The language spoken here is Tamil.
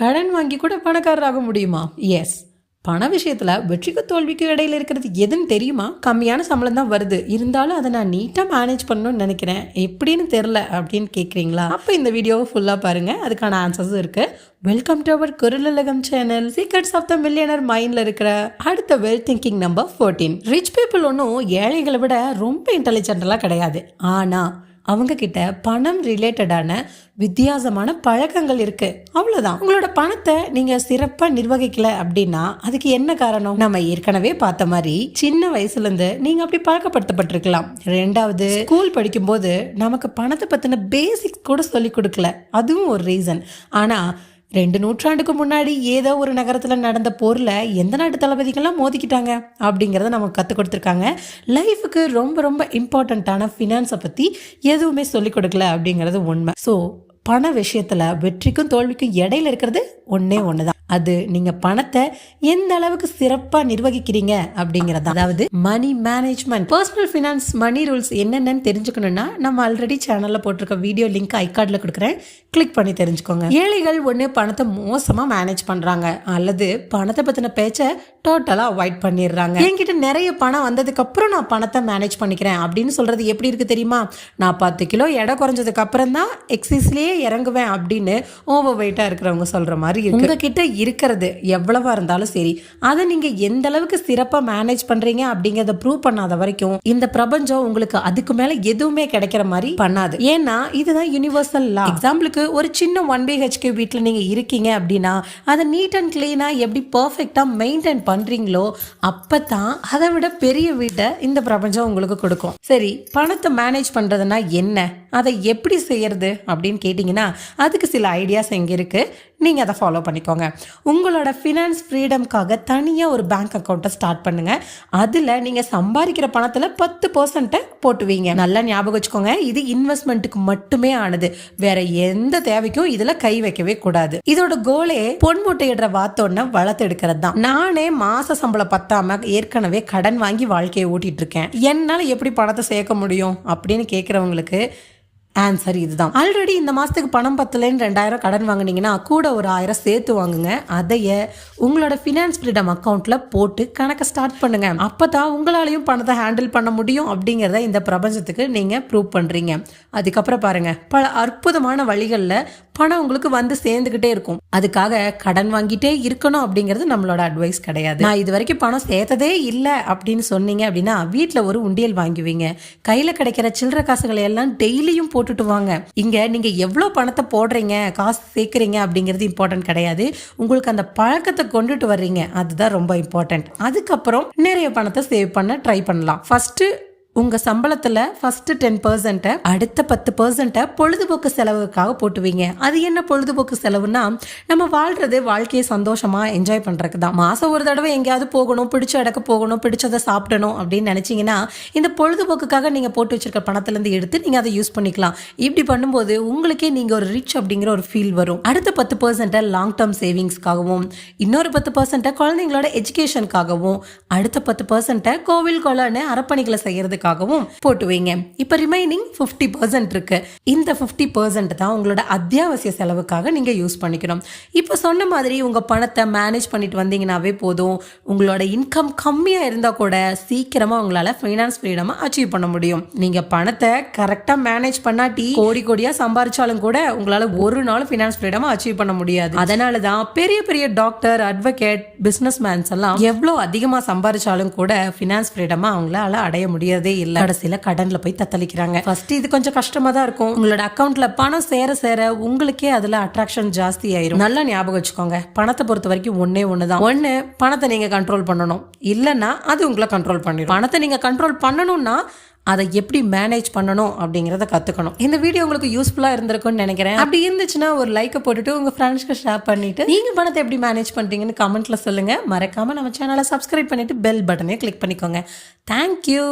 கடன் வாங்கி கூட பணக்காரராக முடியுமா? எஸ் பண விஷயத்தில் வெற்றிக்கு தோல்விக்கு இடையில் இருக்கிறது எதுன்னு தெரியுமா? கம்மியான சம்பளம் தான் வருது. இருந்தாலும் அதை நான் நீட்டாக மேனேஜ் பண்ணணும்னு நினைக்கிறேன். எப்படின்னு தெரில அப்படின்னு கேட்குறீங்களா அப்போ இந்த வீடியோவை ஃபுல்லாக பாருங்கள் அதுக்கான ஆன்சர்ஸும் இருக்குது welcome to our Kuralagam channel secrets of the millionaire மைண்டில் இருக்கிற அடுத்த well thinking number fourteen rich people ஒன்றும் ஏழைகளை விட ரொம்ப இன்டெலிஜென்டெல்லாம் கிடையாது. ஆனால் அவங்க கிட்ட பணம் ரிலேட்டடான வித்தியாசமான பழக்கங்கள் இருக்கு. அவ்வளவுதான். உங்களோட பணத்தை நீங்க சிறப்பா நிர்வகிக்கல அப்படின்னா அதுக்கு என்ன காரணம்? நம்ம ஏற்கனவே பார்த்த மாதிரி சின்ன வயசுல இருந்து நீங்க அப்படி பழக்கப்படுத்தப்பட்டிருக்கலாம். ரெண்டாவது ஸ்கூல் படிக்கும்போது நமக்கு பணத்தை பத்தின பேசிக்ஸ் கூட சொல்லி கொடுக்கல. அதுவும் ஒரு ரீசன் ஆனா ரெண்டு நூற்றாண்டுக்கு முன்னாடி ஏதோ ஒரு நகரத்தில் நடந்த போரில் எந்த நாட்டு தளபதிகள்லாம் மோதிக்கிட்டாங்க அப்படிங்கிறத நமக்கு கற்றுக் கொடுத்துருக்காங்க. லைஃபுக்கு ரொம்ப ரொம்ப இம்பார்ட்டண்ட்டான ஃபினான்ஸை பற்றி எதுவுமே சொல்லிக் கொடுக்கல அப்படிங்கிறது உண்மை. ஸோ பண விஷயத்தில் வெற்றிக்கும் தோல்விக்கும் இடையில இருக்கிறது ஒன்றே ஒன்று தான் அது நீங்க பணத்தை எந்த அளவுக்கு சிறப்பா நிர்வகிக்கிறீங்க அப்படிங்கறது. அதாவது money management personal finance money rules என்னென்னு தெரிஞ்சுக்கணும்னா நம்ம ஆல்ரெடி சேனல்ல போட்டிருக்க வீடியோ லிங்க் ஐகார்ட்ல கொடுக்குறேன். கிளிக் பண்ணி தெரிஞ்சுக்கோங்க. ஏழைகள் ஒன்று பணத்தை மோசமா மேனேஜ் பண்றாங்க. அல்லது பணத்தை பத்தின பேச்சை டோட்டலா அவாய்ட் பண்ணிடுறாங்க. என்கிட்ட நிறைய பணம் வந்ததுக்கு அப்புறம் நான் பணத்தை மேனேஜ் பண்ணிக்கிறேன் அப்படின்னு சொல்றது எப்படி இருக்கு தெரியுமா? நான் பத்து கிலோ எடை குறைஞ்சதுக்கு அப்புறம் தான் எக்ஸசைஸ்லயே இறங்குவேன் அப்படின்னு ஓவர் வெயிட்டா இருக்கிறவங்க சொல்ற மாதிரி இருக்கு. உங்ககிட்ட இருக்கிறது எவ்வளவா இருந்தாலும் சரி அதை நீங்க எந்த அளவுக்கு சிறப்பா மேனேஜ் பண்றீங்க அப்படிங்கறத ப்ரூவ் பண்ணாத வரைக்கும் இந்த பிரபஞ்சம் உங்களுக்கு அதுக்கு மேல எதுவுமே கிடைக்கிற மாதிரி பண்ணாது. ஏன்னா இதுதான் யூனிவர்சல் லா எக்ஸாம்பிளுக்கு ஒரு சின்ன ஒன் பிஹெச்கே வீட்டில் நீங்க இருக்கீங்க அப்படின்னா அதை நீட் அண்ட் கிளீனா எப்படி பர்ஃபெக்டா மெயின்டைன் பண்றீங்களோ அப்பதான் அதை விட பெரிய வீட்டை இந்த பிரபஞ்சம் உங்களுக்கு கொடுக்கும். சரி பணத்தை மேனேஜ் பண்றதுன்னா என்ன? அதை எப்படி செய்யறது அப்படின்னு கேட்டிங்கன்னா அதுக்கு சில ஐடியாஸ் இங்க இருக்குது நீங்கள் அதை ஃபாலோ பண்ணிக்கோங்க. உங்களோட ஃபினான்ஸ் ஃப்ரீடம்காக தனியாக ஒரு பேங்க் அக்கௌண்ட்டை ஸ்டார்ட் பண்ணுங்கள் அதில் நீங்கள் சம்பாதிக்கிற பணத்தில் பத்து பர்சன்ட்டை போட்டுவீங்க. நல்லா ஞாபகம் வச்சுக்கோங்க இது இன்வெஸ்ட்மெண்ட்டுக்கு மட்டுமே ஆனது. வேற எந்த தேவைக்கும் இதில் கை வைக்கவே கூடாது. இதோட கோலே பொன் முட்டையிடுற வாத்தோடனே வளர்த்து எடுக்கிறது தான். நானே மாச சம்பளம் பத்தாம ஏற்கனவே கடன் வாங்கி வாழ்க்கையை ஓட்டிட்டு இருக்கேன். என்னால் எப்படி பணத்தை சேர்க்க முடியும் அப்படின்னு கேட்குறவங்களுக்கு ஆன்சர் இதுதான். ஆல்ரெடி இந்த மாதத்துக்கு பணம் பத்தலைன்னு ரெண்டாயிரம் கடன் வாங்கினீங்கன்னா கூட ஒரு ஆயிரம் சேர்த்து வாங்குங்க. அதைய உங்களோட ஃபினான்ஸ் ஃப்ரீடம் அக்கௌண்ட்டில் போட்டு கணக்கை ஸ்டார்ட் பண்ணுங்க. அப்போ தான் உங்களாலையும் பணத்தை ஹேண்டில் பண்ண முடியும் அப்படிங்கிறத இந்த பிரபஞ்சத்துக்கு நீங்கள் ப்ரூவ் பண்ணுறீங்க அதுக்கப்புறம் பாருங்க. பல அற்புதமான வழிகளில் பணம் உங்களுக்கு வந்து சேர்ந்துக்கிட்டே இருக்கும். அதுக்காக கடன் வாங்கிட்டே இருக்கணும் அப்படிங்கிறது நம்மளோட அட்வைஸ் கிடையாது. நான் இது வரைக்கும் பணம் சேர்த்ததே இல்லை அப்படின்னு சொன்னீங்க அப்படின்னா வீட்டில் ஒரு உண்டியல் வாங்குவீங்க. கையில் கிடைக்கிற சில்லற காசுகளை எல்லாம் டெய்லியும் போட்டு போட்டுட்டு வாங்க. இங்க நீங்க எவ்வளவு பணத்தை போடுறீங்க காசு சேர்க்குறீங்க அப்படிங்கிறது இம்பார்ட்டன்ட் கிடையாது. உங்களுக்கு அந்த பழக்கத்தை கொண்டுட்டு வர்றீங்க. அதுதான் ரொம்ப இம்பார்ட்டன்ட் அதுக்கப்புறம் நிறைய பணத்தை சேவ் பண்ண ட்ரை பண்ணலாம். ஃபர்ஸ்ட் உங்கள் சம்பளத்தில் ஃபஸ்ட்டு டென் பர்சன்ட்டை அடுத்த பத்து பர்சன்ட்டை பொழுதுபோக்கு செலவுக்காக போட்டுவீங்க. அது என்ன பொழுதுபோக்கு செலவுனா நம்ம வாழ்கிறது வாழ்க்கையை சந்தோஷமாக என்ஜாய் பண்ணுறதுக்கு தான் மாதம் ஒரு தடவை எங்கேயாவது போகணும் பிடிச்ச இடக்கு போகணும் பிடிச்சதை சாப்பிடணும் அப்படின்னு நினச்சிங்கன்னா இந்த பொழுதுபோக்குக்காக நீங்கள் போட்டு வச்சுருக்க பணத்துலேருந்து எடுத்து நீங்கள் அதை யூஸ் பண்ணிக்கலாம். இப்படி பண்ணும்போது உங்களுக்கே நீங்கள் ஒரு ரிச் அப்படிங்கிற ஒரு ஃபீல் வரும். அடுத்த பத்து பர்சன்ட்டை லாங் டேர்ம் சேவிங்ஸ்க்காகவும் இன்னொரு பத்து பர்சன்ட்டை குழந்தைங்களோட எஜுகேஷனுக்காகவும் அடுத்த பத்து பர்சன்ட்டை கோவில் கொலன்னு அறப்பணிகளை செய்கிறதுக்கு பண்ணுறதுக்காகவும் போட்டு வைங்க. இப்போ ரிமைனிங் ஃபிஃப்டி பர்சன்ட் இருக்கு. இந்த ஃபிஃப்டி பர்சன்ட் தான் உங்களோட அத்தியாவசிய செலவுக்காக நீங்க யூஸ் பண்ணிக்கணும். இப்போ சொன்ன மாதிரி உங்க பணத்தை மேனேஜ் பண்ணிட்டு வந்தீங்கன்னாவே போதும். உங்களோட இன்கம் கம்மியா இருந்தால் கூட சீக்கிரமாக உங்களால ஃபைனான்ஸ் ஃப்ரீடமாக அச்சீவ் பண்ண முடியும். நீங்க பணத்தை கரெக்டாக மேனேஜ் பண்ணாட்டி கோடி கோடியாக சம்பாரிச்சாலும் கூட உங்களால் ஒரு நாள் ஃபினான்ஸ் ஃப்ரீடமாக அச்சீவ் பண்ண முடியாது. அதனால தான் பெரிய பெரிய டாக்டர் அட்வொகேட் பிஸ்னஸ் மேன்ஸ் எல்லாம் எவ்வளோ அதிகமாக சம்பாரிச்சாலும் கூட ஃபினான்ஸ் ஃப்ரீடமாக அவங்களால அடைய முடியாதே இல்ல. கடைசியில கடன்ல போய் தத்தளிக்கிறாங்க. ஃபர்ஸ்ட் இது கொஞ்சம் கஷ்டமா தான் இருக்கும். உங்களோட அக்கௌண்ட்ல பணம் சேர சேர உங்களுக்கே அதுல அட்ராக்ஷன் ஜாஸ்தி ஆயிரும். நல்லா ஞாபகம் வச்சுக்கோங்க. பணத்தை பொறுத்த வரைக்கும் ஒன்னே ஒண்ணுதான். ஒண்ணு பணத்தை நீங்க கண்ட்ரோல் பண்ணணும். இல்லைன்னா அது உங்களை கண்ட்ரோல் பண்ணிடும் பணத்தை நீங்க கண்ட்ரோல் பண்ணணும்னா அதை எப்படி மேனேஜ் பண்ணணும் அப்படிங்கிறத கற்றுக்கணும் இந்த வீடியோ உங்களுக்கு யூஸ்ஃபுல்லாக இருந்திருக்கும்னு நினைக்கிறேன். அப்படி இருந்துச்சுன்னா ஒரு லைக்கை போட்டுட்டு உங்கள் ஃப்ரெண்ட்ஸ்க்கு ஷேர் பண்ணிட்டு நீங்கள் பணத்தை எப்படி மேனேஜ் பண்ணுறீங்கன்னு கமெண்ட்டில் சொல்லுங்கள் மறக்காமல் நம்ம சேனலை சப்ஸ்கிரைப் பண்ணிவிட்டு பெல் பட்டனே கிளிக் பண்ணிக்கோங்க. Thank you